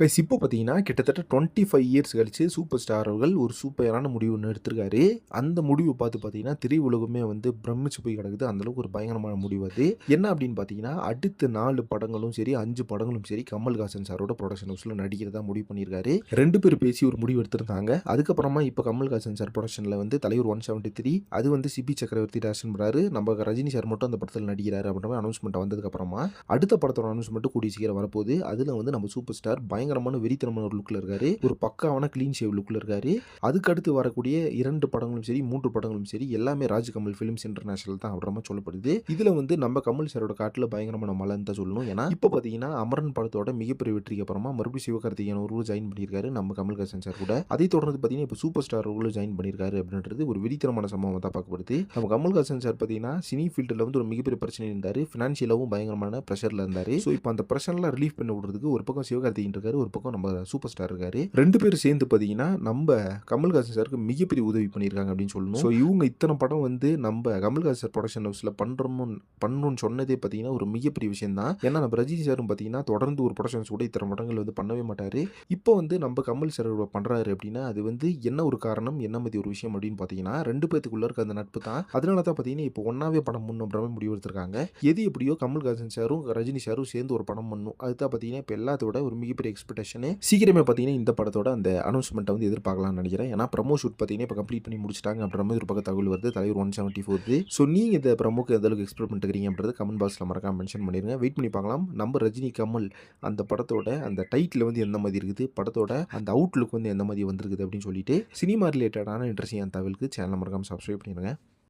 Guys இப்போ பார்த்தீங்கன்னா கிட்டத்தட்ட டுவெண்ட்டி ஃபைவ் இயர்ஸ் கழிச்சு சூப்பர் ஸ்டார் அவர்கள் ஒரு சூப்பரான முடிவு ஒன்று எடுத்திருக்காரு. அந்த முடிவு பார்த்து பார்த்தீங்கன்னா திரையுலகமே வந்து பிரமிச்சு போய் கிடக்குது. அந்தளவுக்கு ஒரு பயங்கரமான முடிவு அது. என்ன அப்படின்னு பார்த்தீங்கன்னா அடுத்த நாலு படங்களும் சரி அஞ்சு படங்களும் சரி கமல்ஹாசன் சாரோட ப்ரொடக்ஷன் ஹவுஸில் நடிக்கிறதா முடிவு பண்ணியிருக்காரு. ரெண்டு பேர் பேசி ஒரு முடிவு எடுத்திருந்தாங்க. அதுக்கப்புறமா இப்போ கமல்ஹாசன் சார் ப்ரொடக்ஷனில் வந்து தலைவர் ஒன் செவன்ட்டி த்ரீ அது வந்து சிபி சக்கரவர்த்தி டேரக்ஷன் பண்ணுறாரு நம்ம ரஜினி சார் மட்டும் அந்த படத்தில் நடிக்கிறாரு அப்படின்ற மாதிரி அனௌன்ஸ்மெண்ட் வந்ததுக்கப்புறமா அடுத்த படத்தோட அனௌன்ஸ்மெண்ட் கூடிய சீக்கிரம் வரப்போகுது. அதில் வந்து நம்ம சூப்பர் ஸ்டார் பயங்கரமான வெறித்தனமான ஒரு லுக்கில் இருக்காரு. ஒரு பக்காவான க்ளீன் ஷேவ் லுக்கில் இருக்காரு. அதுக்கடுத்து வரக்கூடிய இரண்டு படங்களும் சரி மூன்று படங்களும் சரி எல்லாமே ராஜ்கமல் ஃபிலிம்ஸ் இன்டர்நேஷனல் தான் அப்படின்ற மாதிரி சொல்லப்படுது. இதில் வந்து நம்ம கமல் சாரோட காட்டில் பயங்கரமான மலைன்னு தான் சொல்லணும். ஏன்னா இப்போ பார்த்தீங்கன்னா அமரன் படத்தோட மிகப்பெரிய வெற்றிக்கு அப்புறமா மறுபடியும் சிவகார்த்திகேயன் ஒரு ஜாயின் பண்ணியிருக்காரு. நம்ம கமல்ஹாசன் சார் கூட. அதை தொடர்ந்து பார்த்தீங்கன்னா இப்போ சூப்பர் ஸ்டார் ரோல ஜாயின் பண்ணியிருக்காரு அப்படின்றது ஒரு வெறித்தனமான சம்பவம் தான் பார்க்கப்படுது. நம்ம கமல்ஹாசன் சார் பார்த்தீங்கன்னா சினி ஃபீல்டில் வந்து ஒரு மிகப்பெரிய பிரச்சனை இருந்தார். ஃபினான்ஷியலாகவும் பயங்கரமான ப்ரெஷரில் இருந்தார். ஸோ இப்போ அந்த ப்ரெஷர்லாம் ரிலீஃப் பண்ணி விடுறதுக்கு ஒரு பக்கம் சிவகார்த்திகேயன் இருக்காரு. ஒரு பக்கம் நம்ம சூப்பர் ஸ்டார் இருக்காரு. ரெண்டு பேரும் சேர்ந்து பார்த்தீங்கன்னா நம்ம கமல்ஹாசன் சாருக்கு மிகப்பெரிய உதவி பண்ணியிருக்காங்க அப்படின்னு சொல்லணும். ஸோ இவங்க இத்தனை படம் வந்து நம்ம கமல்ஹாசன் சார் ப்ரொடக்ஷன் ஹவுஸில் பண்ணுறோம்னு பண்ணணும்னு சொன்னதே பார்த்தீங்கன்னா ஒரு மிகப்பெரிய விஷயம் தான் ஏன்னா நம்ம ரஜினி சாரும் பார்த்தீங்கன்னா தொடர்ந்து ஒரு ப்ரொடக்ஷன்ஸ் கூட இத்தனை படங்கள் வந்து பண்ணவே மாட்டார். இப்போ வந்து நம்ம கமல் சார் பண்ணுறாரு அப்படின்னா அது வந்து என்ன ஒரு காரணம் என்ன மாதிரி ஒரு விஷயம் அப்படின்னு பார்த்தீங்கன்னா ரெண்டு பேத்துக்குள்ள இருக்க அந்த நட்பு தான். அதனால தான் பார்த்தீங்கன்னா இப்போ ஒன்றாவே படம் பண்ணணும் அப்படின்ற முடிவு எடுத்திருக்காங்க எது எப்படியோ கமல்ஹாசன் சாரும் ரஜினி சாரும் சேர்ந்து ஒரு படம் பண்ணணும் அதுதான் பார்த்தீங்கன்னா இப்போ எல்லாத்தோட ஒரு மிகப்பெரிய எக்ஸ்பெக்டேஷனு சீக்கிரமே பார்த்தீங்கன்னா இந்த படத்தோட அந்த அனௌன்ஸ்மெண்ட்டை வந்து எதிர்பார்க்கலாம்னு நினைக்கிறேன். ஏன்னா ப்ரமோ ஷூட் பார்த்தீங்கன்னா இப்போ கம்ப்ளீட் பண்ணி முடிச்சிட்டாங்க அப்படின்ற மாதிரி ஒரு பக்கம் தகவல் வருது. தலைவர் ஒன் செவன்ட்டி ஃபோர்த்து ஸோ நீங்கள் இந்த ப்ரமோக்கு எந்த அளவுக்கு எக்ஸ்பெக்ட் அப்படின்றது கமெண்ட் பாக்ஸில் மறக்காம மென்ஷன் பண்ணிடுங்க வெயிட் பண்ணி பார்க்கலாம். நம்ம ரஜினி கமல் அந்த படத்தோட அந்த டைட்டில் வந்து எந்த மாதிரி இருக்குது? படத்தோட அந்த அவுட்லுக் வந்து எந்த மாதிரி வந்திருக்குது அப்படின்னு சொல்லிட்டு சினிமா ரிலேட்டடான இன்ட்ரெஸ்டிங் தகவலுக்கு சேனல் மறக்காம சப்ஸ்கிரைப் பண்ணிடுங்க